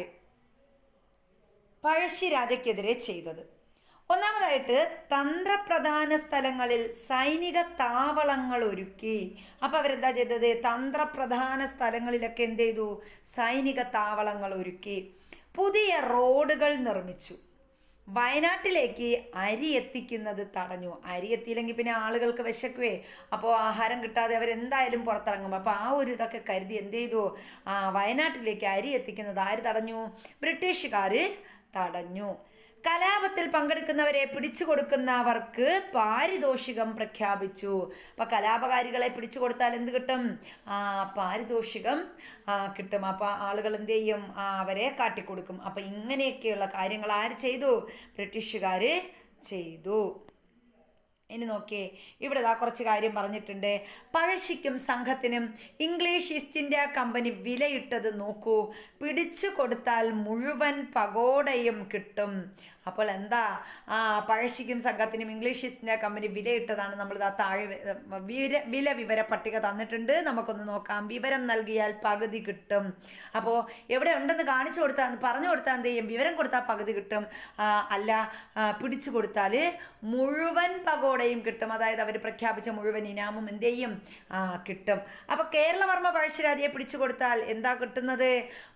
പഴശ്ശിരാജയ്ക്കെതിരെ ചെയ്തത്? ഒന്നാമതായിട്ട് തന്ത്രപ്രധാന സ്ഥലങ്ങളിൽ സൈനിക താവളങ്ങൾ ഒരുക്കി. അപ്പോൾ അവരെന്താ ചെയ്തത്? തന്ത്രപ്രധാന സ്ഥലങ്ങളിലൊക്കെ എന്ത് ചെയ്തു? സൈനിക താവളങ്ങൾ ഒരുക്കി. പുതിയ റോഡുകൾ നിർമ്മിച്ചു. വയനാട്ടിലേക്ക് അരി എത്തിക്കുന്നത് തടഞ്ഞു. അരി എത്തിയില്ലെങ്കിൽ പിന്നെ ആളുകൾക്ക് വിശക്കുവേ. അപ്പോൾ ആഹാരം കിട്ടാതെ അവരെന്തായാലും പുറത്തിറങ്ങും. അപ്പോൾ ആ ഒരു ഇതൊക്കെ കരുതി എന്ത് ചെയ്തു? ആ വയനാട്ടിലേക്ക് അരി എത്തിക്കുന്നത് ആര് തടഞ്ഞു? ബ്രിട്ടീഷുകാർ തടഞ്ഞു. കലാപത്തിൽ പങ്കെടുക്കുന്നവരെ പിടിച്ചു കൊടുക്കുന്നവർക്ക് പാരിതോഷികം പ്രഖ്യാപിച്ചു. അപ്പൊ കലാപകാരികളെ പിടിച്ചു കൊടുത്താൽ എന്ത് കിട്ടും? ആ പാരിതോഷികം കിട്ടും. അപ്പൊ ആളുകൾ എന്ത് ചെയ്യും? അവരെ കാട്ടിക്കൊടുക്കും. അപ്പൊ ഇങ്ങനെയൊക്കെയുള്ള കാര്യങ്ങൾ ആര് ചെയ്തു? ബ്രിട്ടീഷുകാര് ചെയ്തു. ഇനി നോക്കിയേ ഇവിടെ ഇതാ കുറച്ച് കാര്യം പറഞ്ഞിട്ടുണ്ട്. പഴശ്ശിക്കും സംഘത്തിനും ഇംഗ്ലീഷ് ഈസ്റ്റ് ഇന്ത്യ കമ്പനി വിലയിട്ടത് നോക്കൂ. പിടിച്ചു കൊടുത്താൽ മുഴുവൻ പകോടയും കിട്ടും. അപ്പോൾ എന്താ ആ പഴശ്ശിക്കും സംഘത്തിനും ഇംഗ്ലീഷ് ഈസ്റ്റ് ഇന്ത്യ കമ്പനി വിലയിട്ടതാണ് നമ്മൾ ഇതാ താഴെ വില വില വിവര പട്ടിക തന്നിട്ടുണ്ട്. നമുക്കൊന്ന് നോക്കാം. വിവരം നൽകിയാൽ പകുതി കിട്ടും. അപ്പോൾ എവിടെ ഉണ്ടെന്ന് കാണിച്ചു കൊടുത്താൽ പറഞ്ഞു കൊടുത്താൽ എന്ത് ചെയ്യും? വിവരം കൊടുത്താൽ പകുതി കിട്ടും. അല്ല പിടിച്ചു കൊടുത്താൽ മുഴുവൻ പകോടയും കിട്ടും. അതായത് അവർ പ്രഖ്യാപിച്ച മുഴുവൻ ഇനാമും എന്ത് ചെയ്യും? കിട്ടും. അപ്പോൾ കേരളവർമ്മ പഴശ്ശിരാജയെ പിടിച്ചു കൊടുത്താൽ എന്താ കിട്ടുന്നത്?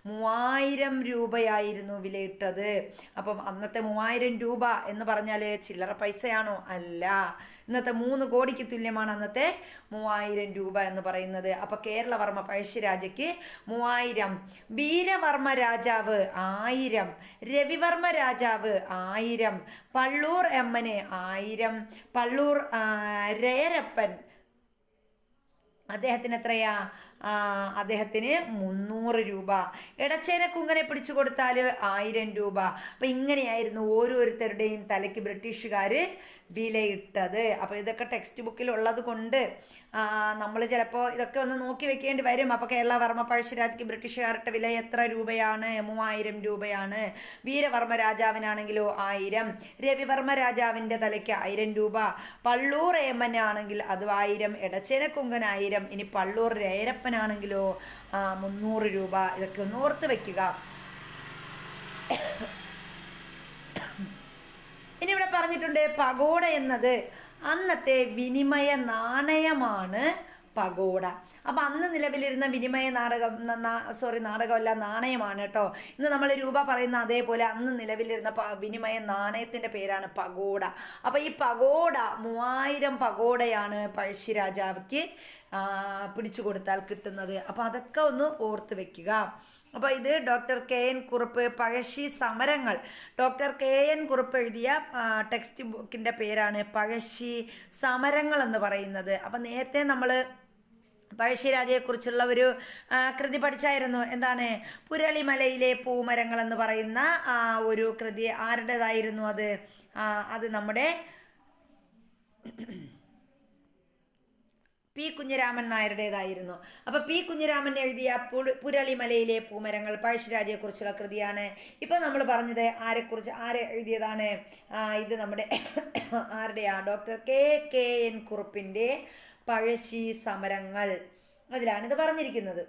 മൂവായിരം രൂപയായിരുന്നു വിലയിട്ടത്. അപ്പം അന്നത്തെ മൂവായിരം രൂപ എന്ന് പറഞ്ഞാൽ ചില്ലറ പൈസയാണോ? അല്ല. ഇന്നത്തെ മൂന്ന് കോടിക്ക് തുല്യമാണ് അന്നത്തെ മൂവായിരം രൂപ എന്ന് പറയുന്നത്. അപ്പോൾ കേരളവർമ്മ പഴശ്ശിരാജയ്ക്ക് മൂവായിരം. വീരവർമ്മ രാജാവ് ആയിരം. രവിവർമ്മ രാജാവ് ആയിരം. പള്ളൂർ എമ്മന് ആയിരം. പള്ളൂർ രേരപ്പൻ. അദ്ദേഹത്തിന് എത്രയാ? അദ്ദേഹത്തിന് മുന്നൂറ് രൂപ. ഇടച്ചേന കുങ്ങനെ പിടിച്ചു കൊടുത്താൽ ആയിരം രൂപ. അപ്പം ഇങ്ങനെയായിരുന്നു ഓരോരുത്തരുടെയും തലയ്ക്ക് ബ്രിട്ടീഷുകാർ വിലയിട്ടത്. അപ്പോൾ ഇതൊക്കെ ടെക്സ്റ്റ് ബുക്കിൽ ഉള്ളത് കൊണ്ട് നമ്മൾ ചിലപ്പോൾ ഇതൊക്കെ ഒന്ന് നോക്കി വെക്കേണ്ടി വരും. അപ്പോൾ കേരള വർമ്മ പഴശ്ശിരാജയ്ക്ക് ബ്രിട്ടീഷുകാരുടെ വില എത്ര രൂപയാണ്? മൂവായിരം രൂപയാണ്. വീരവർമ്മ രാജാവിനാണെങ്കിലോ ആയിരം. രവിവർമ്മ രാജാവിന്റെ തലയ്ക്ക് ആയിരം രൂപ. പള്ളൂർ ഏമനാണെങ്കിൽ അത് ആയിരം. എടച്ചേനക്കുങ്കൻ ആയിരം. ഇനി പള്ളൂർ രേരപ്പനാണെങ്കിലോ മുന്നൂറ് രൂപ. ഇതൊക്കെ ഒന്ന് ഓർത്ത് വെക്കുക. ഇനി ഇവിടെ പറഞ്ഞിട്ടുണ്ട് പകോട എന്നത് അന്നത്തെ വിനിമയ നാണയമാണ് പകോട അപ്പം അന്ന് നിലവിലിരുന്ന വിനിമയ നാടകം സോറി നാടകമല്ല നാണയമാണ് കേട്ടോ. ഇന്ന് നമ്മൾ രൂപ പറയുന്ന അതേപോലെ അന്ന് നിലവിലിരുന്ന വിനിമയ നാണയത്തിന്റെ പേരാണ് പകോട അപ്പോൾ ഈ പകോട മൂവായിരം പകോടയാണ് പഴശ്ശിരാജാവിക്ക് രാജാവിക്ക് പിടിച്ചു കൊടുത്താൽ കിട്ടുന്നത്. അപ്പോൾ അതൊക്കെ ഒന്ന് ഓർത്ത് വെക്കുക. അപ്പോൾ ഇത് doctor K N Kurup Pazhassi സമരങ്ങൾ. ഡോക്ടർ കെ എൻ കുറുപ്പ് എഴുതിയ ടെക്സ്റ്റ് ബുക്കിന്റെ പേരാണ് പഴശ്ശി സമരങ്ങൾ എന്ന് പറയുന്നത്. അപ്പം നേരത്തെ നമ്മൾ പഴശ്ശിരാജയെക്കുറിച്ചുള്ള ഒരു കൃതി പഠിച്ചായിരുന്നു. എന്താണ്? പുരളിമലയിലെ പൂമരങ്ങൾ എന്ന് പറയുന്ന ഒരു കൃതി. ആരുടേതായിരുന്നു അത്? അത് നമ്മുടെ പി കുഞ്ഞിരാമൻ നായരുടേതായിരുന്നു. അപ്പോൾ പി കുഞ്ഞിരാമൻ എഴുതിയ പുരളിമലയിലെ പൂമരങ്ങൾ പഴശ്ശിരാജയെക്കുറിച്ചുള്ള കൃതിയാണ്. ഇപ്പൊ നമ്മൾ പറഞ്ഞത് ആരെക്കുറിച്ച് ആരെ എഴുതിയതാണ്? ഇത് നമ്മുടെ ആരുടെയാ? ഡോക്ടർ കെ കെ എൻ കുറുപ്പിന്റെ പഴശ്ശി സമരങ്ങൾ അതിലാണ് ഇത് പറഞ്ഞിരിക്കുന്നത്.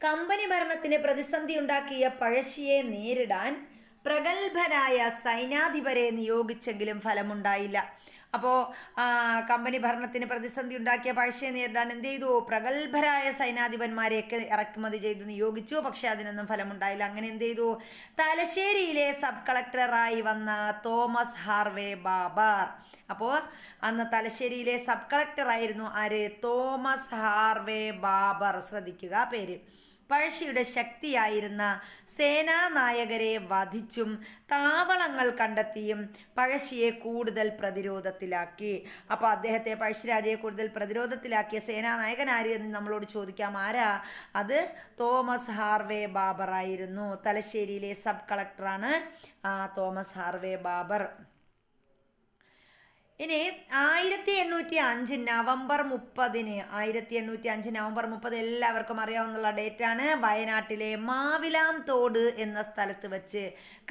കമ്പനി ഭരണത്തിന് പ്രതിസന്ധി ഉണ്ടാക്കിയ പഴശ്ശിയെ നേരിടാൻ പ്രഗത്ഭരായ സൈനാധിപരെ നിയോഗിച്ചെങ്കിലും ഫലമുണ്ടായില്ല. അപ്പോൾ കമ്പനി ഭരണത്തിന് പ്രതിസന്ധി ഉണ്ടാക്കിയ പഴശ്ശിയെ നേരിടാൻ എന്ത് ചെയ്തു? പ്രഗത്ഭരായ സൈനാധിപന്മാരെയൊക്കെ ഇറക്കുമതി ചെയ്തു നിയോഗിച്ചു. പക്ഷേ അതിനൊന്നും ഫലമുണ്ടായില്ല. അങ്ങനെ എന്ത് ചെയ്തു? തലശ്ശേരിയിലെ സബ് കളക്ടറായി വന്ന തോമസ് ഹാർവേ ബാബർ. അപ്പോൾ അന്ന് തലശ്ശേരിയിലെ സബ് കളക്ടറായിരുന്നു ആര്? Thomas Harvey Baber. ശ്രദ്ധിക്കുക പേര്. പഴശ്ശിയുടെ ശക്തിയായിരുന്ന സേനാനായകരെ വധിച്ചും താവളങ്ങൾ കണ്ടെത്തിയും പഴശ്ശിയെ കൂടുതൽ പ്രതിരോധത്തിലാക്കി. അപ്പോൾ അദ്ദേഹത്തെ പഴശ്ശിരാജയെ കൂടുതൽ പ്രതിരോധത്തിലാക്കിയ സേനാനായകൻ ആര് എന്ന് നമ്മളോട് ചോദിക്കാം. ആരാ? അത് തോമസ് ഹാർവേ ബാബർ ആയിരുന്നു തലശ്ശേരിയിലെ സബ് കളക്ടറാണ് തോമസ് ഹാർവേ ബാബർ. ഇനി ആയിരത്തി എണ്ണൂറ്റി അഞ്ച് നവംബർ മുപ്പതിന് ആയിരത്തി എണ്ണൂറ്റി അഞ്ച് നവംബർ മുപ്പത് എല്ലാവർക്കും അറിയാവുന്ന ഡേറ്റ് ആണ് വയനാട്ടിലെ മാവിലാം തോട് എന്ന സ്ഥലത്ത് വെച്ച്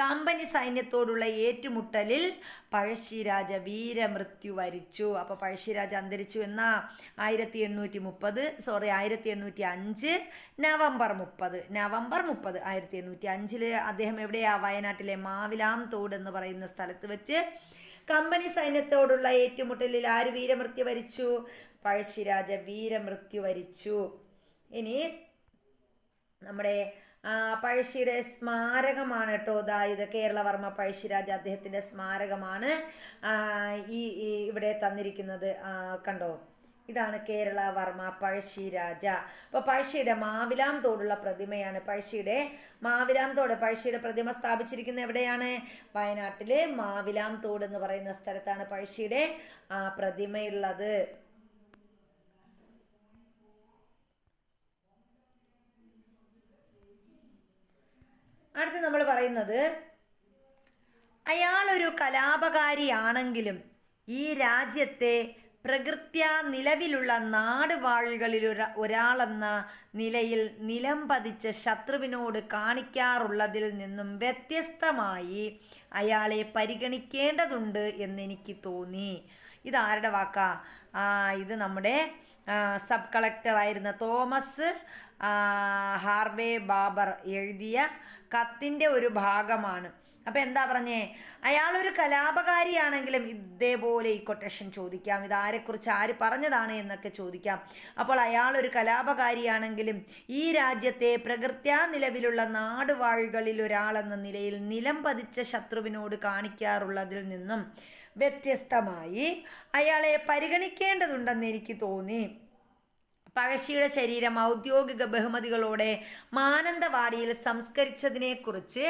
കമ്പനി സൈന്യത്തോടുള്ള ഏറ്റുമുട്ടലിൽ പഴശ്ശിരാജ വീരമൃത്യു വരിച്ചു. അപ്പോൾ പഴശ്ശിരാജ അന്തരിച്ചു എന്ന? ആയിരത്തി എണ്ണൂറ്റി മുപ്പത് സോറി ആയിരത്തി എണ്ണൂറ്റി അഞ്ച് നവംബർ മുപ്പത്. നവംബർ മുപ്പത് ആയിരത്തി എണ്ണൂറ്റി അഞ്ചിൽ അദ്ദേഹം എവിടെയാ? വയനാട്ടിലെ മാവിലാം തോട് എന്ന് പറയുന്ന സ്ഥലത്ത് വെച്ച് കമ്പനി സൈന്യത്തോടുള്ള ഏറ്റുമുട്ടലിൽ ആര് വീരമൃത്യു വരിച്ചു? പഴശ്ശിരാജ വീരമൃത്യു വരിച്ചു. ഇനി നമ്മുടെ പഴശ്ശിയുടെ സ്മാരകമാണ് കേട്ടോ. ഇതാ ഇത് കേരളവർമ്മ പഴശ്ശിരാജ അദ്ദേഹത്തിന്റെ സ്മാരകമാണ് ഈ ഇവിടെ തന്നിരിക്കുന്നത് കണ്ടോ? ഇതാണ് കേരള വർമ്മ പഴശ്ശി രാജ. അപ്പോൾ പഴശ്ശിയുടെ മാവിലാം തോടുള്ള പ്രതിമയാണ് പഴശ്ശിയുടെ മാവിലാം തോട്. പഴശ്ശിയുടെ പ്രതിമ സ്ഥാപിച്ചിരിക്കുന്നത് എവിടെയാണ്? വയനാട്ടിലെ മാവിലാം തോട് എന്ന് പറയുന്ന സ്ഥലത്താണ് പഴശ്ശിയുടെ പ്രതിമയുള്ളത്. അടുത്ത് നമ്മൾ പറയുന്നത് അയാളൊരു കലാപകാരിയാണെങ്കിലും ഈ രാജ്യത്തെ പ്രകൃത്യ നിലവിലുള്ള നാടുവാഴികളിൽ ഒരാ ഒരാളെന്ന നിലയിൽ നിലം പതിച്ച ശത്രുവിനോട് കാണിക്കാറുള്ളതിൽ നിന്നും വ്യത്യസ്തമായി അയാളെ പരിഗണിക്കേണ്ടതുണ്ട് എന്നെനിക്ക് തോന്നി. ഇതാരുടെ വാക്കാ? ഇത് നമ്മുടെ സബ് കളക്ടറായിരുന്ന തോമസ് ഹാർവേ ബാബർ എഴുതിയ കത്തിന്റെ ഒരു ഭാഗമാണ്. അപ്പം എന്താ പറഞ്ഞേ? അയാളൊരു കലാപകാരിയാണെങ്കിലും ഇതേപോലെ ഈ കൊട്ടേഷൻ ചോദിക്കാം. ഇതാരെക്കുറിച്ച് ആര് പറഞ്ഞതാണ് എന്നൊക്കെ ചോദിക്കാം. അപ്പോൾ അയാളൊരു കലാപകാരിയാണെങ്കിലും ഈ രാജ്യത്തെ പ്രകൃത്യാ നിലവിലുള്ള നാടുവാഴികളിൽ ഒരാളെന്ന നിലയിൽ നിലം പതിച്ച ശത്രുവിനോട് കാണിക്കാറുള്ളതിൽ നിന്നും വ്യത്യസ്തമായി അയാളെ പരിഗണിക്കേണ്ടതുണ്ടെന്ന് എനിക്ക് തോന്നി. പഴശ്ശിയുടെ ശരീരം ഔദ്യോഗിക ബഹുമതികളോടെ മാനന്തവാടിയിൽ സംസ്കരിച്ചതിനെക്കുറിച്ച്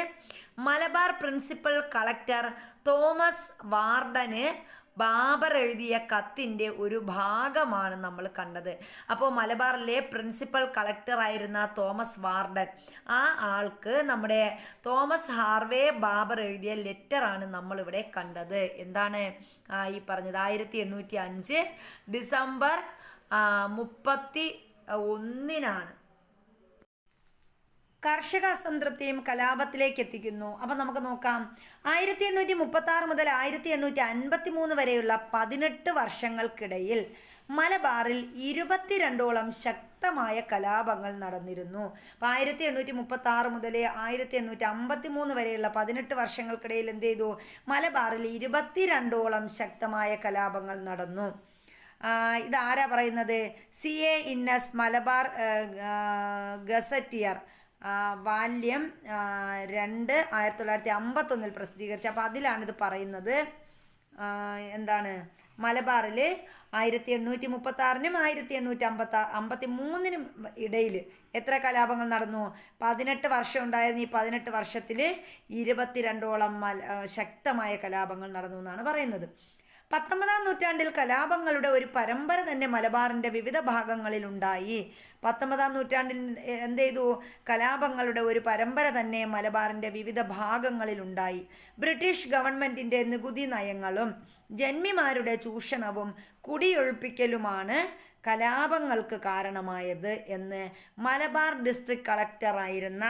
മലബാർ പ്രിൻസിപ്പൽ കളക്ടർ തോമസ് വാർഡന് ബാബർ എഴുതിയ കത്തിന്റെ ഒരു ഭാഗമാണ് നമ്മൾ കണ്ടത്. അപ്പോൾ മലബാറിലെ പ്രിൻസിപ്പൽ കളക്ടറായിരുന്ന തോമസ് വാർഡൻ ആ ആൾക്ക് നമ്മുടെ തോമസ് ഹാർവേ ബാബർ എഴുതിയ ലെറ്ററാണ് നമ്മളിവിടെ കണ്ടത്. എന്താണ്? ഈ പറഞ്ഞത് ആയിരത്തി എണ്ണൂറ്റി അഞ്ച് ഡിസംബർ മുപ്പത്തി ഒന്നിനാണ്. കർഷക അസംതൃപ്തിയും കലാപത്തിലേക്ക് എത്തിക്കുന്നു. അപ്പം നമുക്ക് നോക്കാം. ആയിരത്തി എണ്ണൂറ്റി മുപ്പത്തി ആറ് മുതൽ ആയിരത്തി എണ്ണൂറ്റി അൻപത്തി മൂന്ന് വരെയുള്ള പതിനെട്ട് വർഷങ്ങൾക്കിടയിൽ മലബാറിൽ ഇരുപത്തിരണ്ടോളം ശക്തമായ കലാപങ്ങൾ നടന്നിരുന്നു. അപ്പം ആയിരത്തി എണ്ണൂറ്റി മുപ്പത്തി ആറ് മുതൽ ആയിരത്തി എണ്ണൂറ്റി അമ്പത്തി മൂന്ന് വരെയുള്ള പതിനെട്ട് വർഷങ്ങൾക്കിടയിൽ എന്ത് ചെയ്തു? മലബാറിൽ ഇരുപത്തിരണ്ടോളം ശക്തമായ കലാപങ്ങൾ നടന്നു. ഇതാരാ പറയുന്നത്? C A Innes Malabar gazetteer. Volume രണ്ട് ആയിരത്തി തൊള്ളായിരത്തി അമ്പത്തൊന്നിൽ പ്രസിദ്ധീകരിച്ച. അപ്പോൾ അതിലാണിത് പറയുന്നത്. എന്താണ്? മലബാറിൽ ആയിരത്തി എണ്ണൂറ്റി മുപ്പത്തി ആറിനും ആയിരത്തി എണ്ണൂറ്റി അമ്പത്തി അമ്പത്തി മൂന്നിനും ഇടയിൽ എത്ര കലാപങ്ങൾ നടന്നു? പതിനെട്ട് വർഷം ഉണ്ടായിരുന്ന. ഈ പതിനെട്ട് വർഷത്തിൽ ഇരുപത്തിരണ്ടോളം മല ശക്തമായ കലാപങ്ങൾ നടന്നു എന്നാണ് പറയുന്നത്. പത്തൊമ്പതാം നൂറ്റാണ്ടിൽ കലാപങ്ങളുടെ ഒരു പരമ്പര തന്നെ മലബാറിന്റെ വിവിധ ഭാഗങ്ങളിൽ ഉണ്ടായി. പത്തൊമ്പതാം നൂറ്റാണ്ടിൽ എന്ത് ചെയ്തു? കലാപങ്ങളുടെ ഒരു പരമ്പര തന്നെ മലബാറിന്റെ വിവിധ ഭാഗങ്ങളിൽ ഉണ്ടായി. ബ്രിട്ടീഷ് ഗവൺമെന്റിന്റെ നികുതി നയങ്ങളും ജന്മിമാരുടെ ചൂഷണവും കുടിയൊഴിപ്പിക്കലുമാണ് കലാപങ്ങൾക്ക് കാരണമായത് എന്ന് മലബാർ ഡിസ്ട്രിക്ട് കളക്ടറായിരുന്ന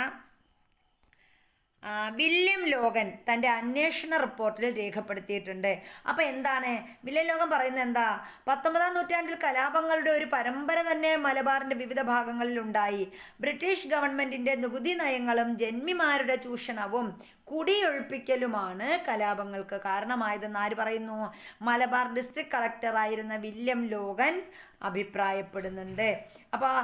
വില്യം ലോകൻ തന്റെ അന്വേഷണ റിപ്പോർട്ടിൽ രേഖപ്പെടുത്തിയിട്ടുണ്ട്. അപ്പോൾ എന്താണ്? വില്യം ലോകൻ പറയുന്നത് എന്താ? പത്തൊമ്പതാം നൂറ്റാണ്ടിൽ കലാപങ്ങളുടെ ഒരു പരമ്പര തന്നെ മലബാറിന്റെ വിവിധ ഭാഗങ്ങളിൽ ഉണ്ടായി. ബ്രിട്ടീഷ് ഗവൺമെന്റിന്റെ നികുതി നയങ്ങളും ജന്മിമാരുടെ ചൂഷണവും കുടിയൊഴിപ്പിക്കലുമാണ് കലാപങ്ങൾക്ക് കാരണമായതെന്ന് ആര് പറയുന്നു? മലബാർ ഡിസ്ട്രിക്ട് കളക്ടറായിരുന്ന വില്യം ലോഗൻ അഭിപ്രായപ്പെടുന്നുണ്ട്. അപ്പോൾ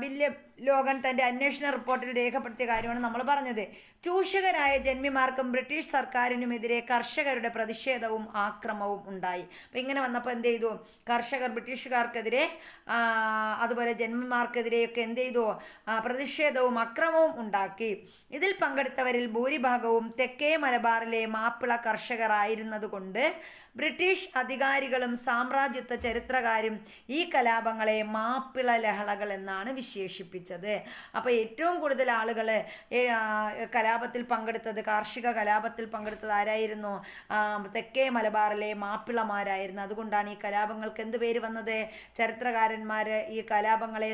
വില്യം ലോഗൻ തന്റെ അന്വേഷണ റിപ്പോർട്ടിൽ രേഖപ്പെടുത്തിയ കാര്യമാണ് നമ്മൾ പറഞ്ഞത്. ചൂഷകരായ ജന്മിമാർക്കും ബ്രിട്ടീഷ് സർക്കാരിനുമെതിരെ കർഷകരുടെ പ്രതിഷേധവും ആക്രമവും ഉണ്ടായി. അപ്പം ഇങ്ങനെ വന്നപ്പോൾ എന്ത് ചെയ്തു? കർഷകർ ബ്രിട്ടീഷുകാർക്കെതിരെ അതുപോലെ ജന്മിമാർക്കെതിരെയൊക്കെ എന്ത് ചെയ്തു? പ്രതിഷേധവും അക്രമവും ഉണ്ടാക്കി. ഇതിൽ പങ്കെടുത്തവരിൽ ഭൂരിഭാഗവും തെക്കേ മലബാറിലെ മാപ്പിള കർഷകരായിരുന്നതുകൊണ്ട് ബ്രിട്ടീഷ് അധികാരികളും സാമ്രാജ്യത്വ ചരിത്രകാരും ഈ കലാപങ്ങളെ മാപ്പിള ലഹളകൾ എന്നാണ് വിശേഷിപ്പിച്ചത്. അപ്പോൾ ഏറ്റവും കൂടുതൽ ആളുകൾ കലാപത്തിൽ പങ്കെടുത്തത് കാർഷിക കലാപത്തിൽ പങ്കെടുത്തത് ആരായിരുന്നു? തെക്കേ മലബാറിലെ മാപ്പിളമാരായിരുന്നു. അതുകൊണ്ടാണ് ഈ കലാപങ്ങൾക്ക് എന്ത് പേര് വന്നത്? ചരിത്രകാരന്മാർ ഈ കലാപങ്ങളെ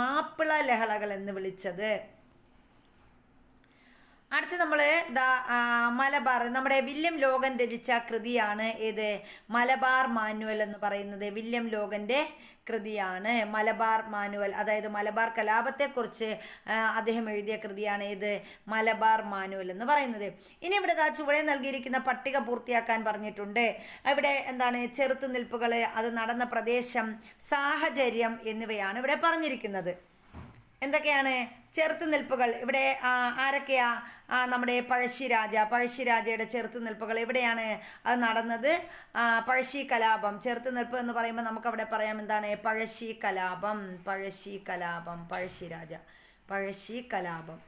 മാപ്പിള ലഹളകൾ എന്ന് വിളിച്ചത്. അടുത്ത് നമ്മൾ ദാ മലബാർ നമ്മുടെ വില്യം ലോഗൻ രചിച്ച കൃതിയാണ് ഏത്? മലബാർ മാനുവൽ എന്ന് പറയുന്നത് വില്യം ലോഗന്റെ കൃതിയാണ്. മലബാർ മാനുവൽ അതായത് മലബാർ കലാപത്തെക്കുറിച്ച് ആ, അദ്ദേഹം എഴുതിയ കൃതിയാണ് ഏത്? മലബാർ മാനുവൽ എന്ന് പറയുന്നത്. ഇനി ഇവിടെ ദാ ചുവടെ നൽകിയിരിക്കുന്ന പട്ടിക പൂർത്തിയാക്കാൻ പറഞ്ഞിട്ടുണ്ട്. ഇവിടെ എന്താണ്? ചെറുത്തുനിൽപ്പുകൾ അത് നടന്ന പ്രദേശം സാഹചര്യം എന്നിവയാണ് ഇവിടെ പറഞ്ഞിരിക്കുന്നത്. എന്തൊക്കെയാണ് ചെറുത്തുനിൽപ്പുകൾ? ഇവിടെ ആ, ആരൊക്കെയാ? ആ, നമ്മുടെ പഴശ്ശിരാജ പഴശ്ശിരാജയുടെ ചെറുത്തുനിൽപ്പുകൾ എവിടെയാണ് അത് നടന്നത്? പഴശ്ശി കലാപം. ചെറുത്തുനിൽപ്പ് എന്ന് പറയുമ്പോൾ നമുക്കവിടെ പറയാം എന്താണ്? പഴശ്ശി കലാപം പഴശ്ശി കലാപം പഴശ്ശിരാജ പഴശ്ശി കലാപം.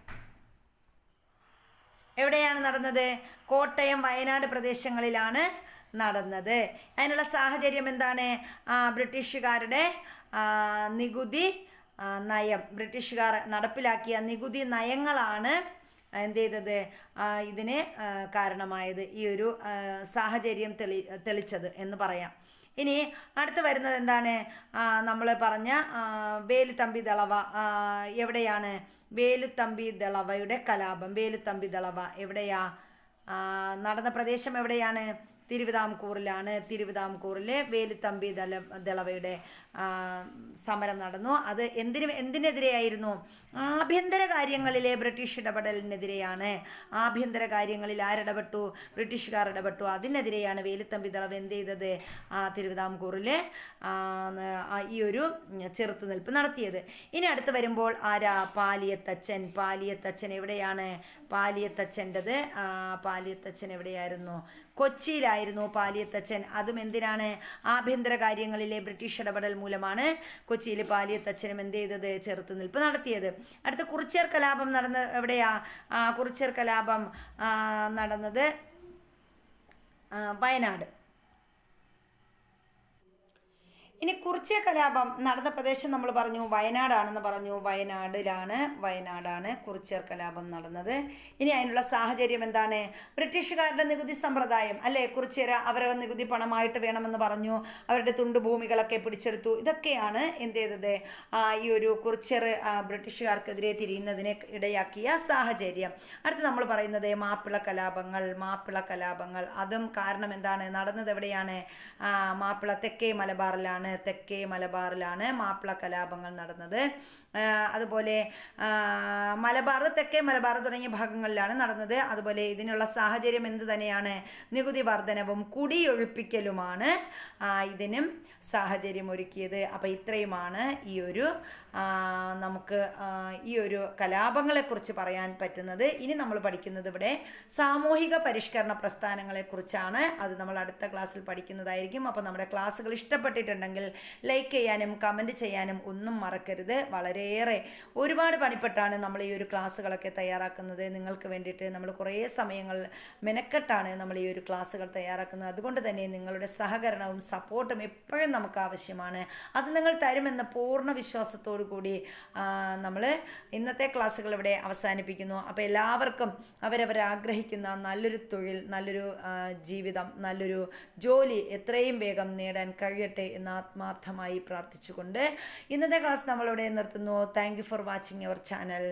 എവിടെയാണ് നടന്നത്? കോട്ടയം വയനാട് പ്രദേശങ്ങളിലാണ് നടന്നത്. അതിനുള്ള സാഹചര്യം എന്താണ്? ബ്രിട്ടീഷുകാരുടെ നികുതി നയം ബ്രിട്ടീഷുകാർ നടപ്പിലാക്കിയ നികുതി നയങ്ങളാണ് എന്ത് ചെയ്തത്? ഇതിന് കാരണമായത് ഈ ഒരു സാഹചര്യം തെളി തെളിച്ചത് എന്ന് പറയാം. ഇനി അടുത്ത് വരുന്നത് എന്താണ്? നമ്മൾ പറഞ്ഞ വേലുത്തമ്പി ദളവ എവിടെയാണ്? വേലുത്തമ്പി ദളവയുടെ കലാപം. വേലുത്തമ്പി ദളവ എവിടെയാ? നടന്ന പ്രദേശം എവിടെയാണ്? തിരുവിതാംകൂറിലാണ് തിരുവിതാംകൂറിലെ വേലുത്തമ്പി ദല ദളവയുടെ സമരം നടന്നു. അത് എന്തിനു എന്തിനെതിരെയായിരുന്നു? ആഭ്യന്തര കാര്യങ്ങളിലെ ബ്രിട്ടീഷ് ഇടപെടലിനെതിരെയാണ്. ആഭ്യന്തര കാര്യങ്ങളിൽ ആരിടപെട്ടു? ബ്രിട്ടീഷുകാർ ഇടപെട്ടു. അതിനെതിരെയാണ് വേലുത്തമ്പി ദളവ് എന്ത് ചെയ്തത്? ആ, തിരുവിതാംകൂറിലെ ഈ ഒരു ചെറുത്തുനിൽപ്പ് നടത്തിയത്. ഇനി അടുത്ത് വരുമ്പോൾ ആരാ? പാലിയത്തച്ഛൻ. പാലിയത്തച്ഛൻ എവിടെയാണ്? പാലിയത്തച്ഛന്റെത് പാലിയത്തച്ഛൻ എവിടെയായിരുന്നു? കൊച്ചിയിലായിരുന്നു പാലിയത്തച്ഛൻ. അതും എന്തിനാണ്? ആഭ്യന്തര കാര്യങ്ങളിലെ ബ്രിട്ടീഷ് ഇടപെടൽ മൂലമാണ് കൊച്ചിയിൽ പാലിയത്തച്ഛനും എന്ത് ചെയ്തത്? ചെറുത്തുനിൽപ്പ് നടത്തിയത്. അടുത്ത കുറിച്യർ കലാപം നടന്ന എവിടെയാ? ആ, കുറിച്യർ കലാപം നടന്നത് വയനാട്. ഇനി കുറിച്യ കലാപം നടന്ന പ്രദേശം നമ്മൾ പറഞ്ഞു വയനാടാണെന്ന് പറഞ്ഞു. വയനാടിലാണ് വയനാടാണ് കുറിച്യർ കലാപം നടന്നത്. ഇനി അതിനുള്ള സാഹചര്യം എന്താണ്? ബ്രിട്ടീഷുകാരുടെ നികുതി സമ്പ്രദായം അല്ലേ? കുറിച്ചേര അവരെ നികുതി പണമായിട്ട് വേണമെന്ന് പറഞ്ഞു. അവരുടെ തുണ്ടുഭൂമികളൊക്കെ പിടിച്ചെടുത്തു. ഇതൊക്കെയാണ് എന്ത് ചെയ്തത്? ഈ ഒരു കുറിച്യർ ആ, ബ്രിട്ടീഷുകാർക്കെതിരെ തിരിയുന്നതിന് ഇടയാക്കിയ സാഹചര്യം. അടുത്ത് നമ്മൾ പറയുന്നത് മാപ്പിള കലാപങ്ങൾ മാപ്പിള കലാപങ്ങൾ. അതും കാരണം എന്താണ്? നടന്നത് എവിടെയാണ്? മാപ്പിള തെക്കേ മലബാറിലാണ്. തെക്കേ മലബാറിലാണ് മാപ്പിള കലാപങ്ങൾ നടന്നത്. അതുപോലെ മലബാർ തെക്കേ മലബാർ തുടങ്ങിയ ഭാഗങ്ങളിലാണ് നടന്നത്. അതുപോലെ ഇതിനുള്ള സാഹചര്യം എന്ത് തന്നെയാണ്? നികുതി വർധനവും കുടിയൊഴിപ്പിക്കലുമാണ് ഇതിനും സാഹചര്യം ഒരുക്കിയത് അപ്പോൾ ഇത്രയുമാണ് ഈ ഒരു നമുക്ക് ഈ ഒരു കലാപങ്ങളെക്കുറിച്ച് പറയാൻ പറ്റുന്നത്. ഇനി നമ്മൾ പഠിക്കുന്നത് ഇവിടെ സാമൂഹിക പരിഷ്കരണ പ്രസ്ഥാനങ്ങളെക്കുറിച്ചാണ്. അത് നമ്മൾ അടുത്ത ക്ലാസ്സിൽ പഠിക്കുന്നതായിരിക്കും. അപ്പോൾ നമ്മുടെ ക്ലാസ്സുകൾ ഇഷ്ടപ്പെട്ടിട്ടുണ്ടെങ്കിൽ ലൈക്ക് ചെയ്യാനും കമന്റ് ചെയ്യാനും ഒന്നും മറക്കരുത്. വളരെയേറെ ഒരുപാട് പണിപ്പെട്ടാണ് നമ്മൾ ഈ ഒരു ക്ലാസ്സുകളൊക്കെ തയ്യാറാക്കുന്നത്. നിങ്ങൾക്ക് വേണ്ടിയിട്ട് നമ്മൾ കുറേ സമയങ്ങൾ മെനക്കെട്ടാണ് നമ്മൾ ഈ ഒരു ക്ലാസ്സുകൾ തയ്യാറാക്കുന്നത്. അതുകൊണ്ട് തന്നെ നിങ്ങളുടെ സഹകരണവും സപ്പോർട്ടും എപ്പോഴും നമുക്ക് ആവശ്യമാണ്. അത് നിങ്ങൾ തരുമെന്ന പൂർണ വിശ്വാസത്തോടു കൂടി നമ്മൾ ഇന്നത്തെ ക്ലാസ്സുകൾ ഇവിടെ അവസാനിപ്പിക്കുന്നു. അപ്പോൾ എല്ലാവർക്കും അവരവർ ആഗ്രഹിക്കുന്ന നല്ലൊരു തൊഴിൽ നല്ലൊരു ജീവിതം നല്ലൊരു ജോലി എത്രയും വേഗം നേടാൻ കഴിയട്ടെ എന്ന് ആത്മാർത്ഥമായി പ്രാർത്ഥിച്ചുകൊണ്ട് ഇന്നത്തെ ക്ലാസ് നമ്മളിവിടെ നിർത്തുന്നു. thank you for watching our channel